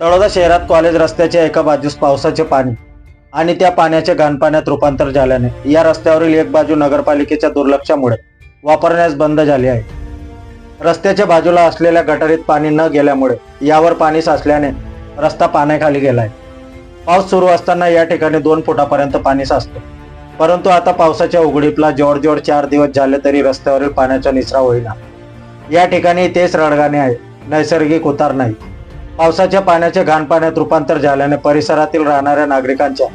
तळोदा शहरात कॉलेज रस्त्याच्या एका बाजूस पावसाचे पाणी आणि त्या पाण्याचे घाणपाण्यात रूपांतर झाल्याने या रस्त्यावरील एक बाजू नगरपालिकेच्या दुर्लक्षामुळे वापरण्यास बंद झाली आहे. रस्त्याच्या बाजूला असलेल्या गटारीत पाणी न गेल्यामुळे यावर पाणी साचल्याने रस्ता पाण्याखाली गेलाय. पाऊस सुरू असताना या ठिकाणी दोन फुटापर्यंत पाणी साचतं. परंतु आता पावसाच्या उघडीपला जोरजोर चार दिवस झाले तरी रस्त्यावरील पाण्याचा निचरा होईना. या ठिकाणी तेच रडगाणे आहे. नैसर्गिक उतार नाही. पावसाच्या पाण्याचे घाण पाण्यात रूपांतर झाल्याने परिसरातील राहणाऱ्या नागरिकांच्या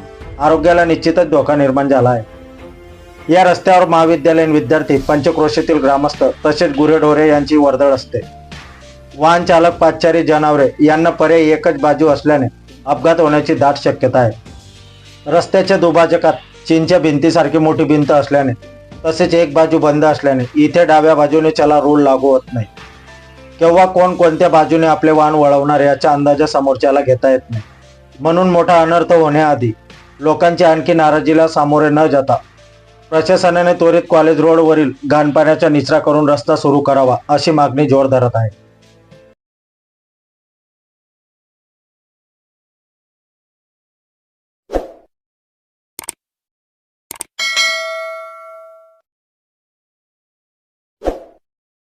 आरोग्याला निश्चितच धोका निर्माण झाला आहे. या रस्त्यावर महाविद्यालयीन विद्यार्थी पंचक्रोशीतील ग्रामस्थ तसेच गुरेढोरे यांची वर्दळ असते. वाहन चालक पाचारी जनावरे यांना पर्याय एकच बाजू असल्याने अपघात होण्याची दाट शक्यता आहे. रस्त्याच्या दुभाजकात चीनच्या भिंतीसारखी मोठी भिंत असल्याने तसेच एक बाजू बंद असल्याने इथे डाव्या बाजूने चला रूळ लागू होत नाही. केव्हा कोण कोणत्या बाजूने आपले वाहन वळवणार याचा अंदाजा समोरच्याला घेता येत नाही. म्हणून मोठा अनर्थ होण्याआधी लोकांची आणखी नाराजीला सामोरे न जाता प्रशासनाने त्वरित कॉलेज रोडवरील घाणपाण्याचा निचरा करून रस्ता सुरू करावा अशी मागणी जोर धरत आहे.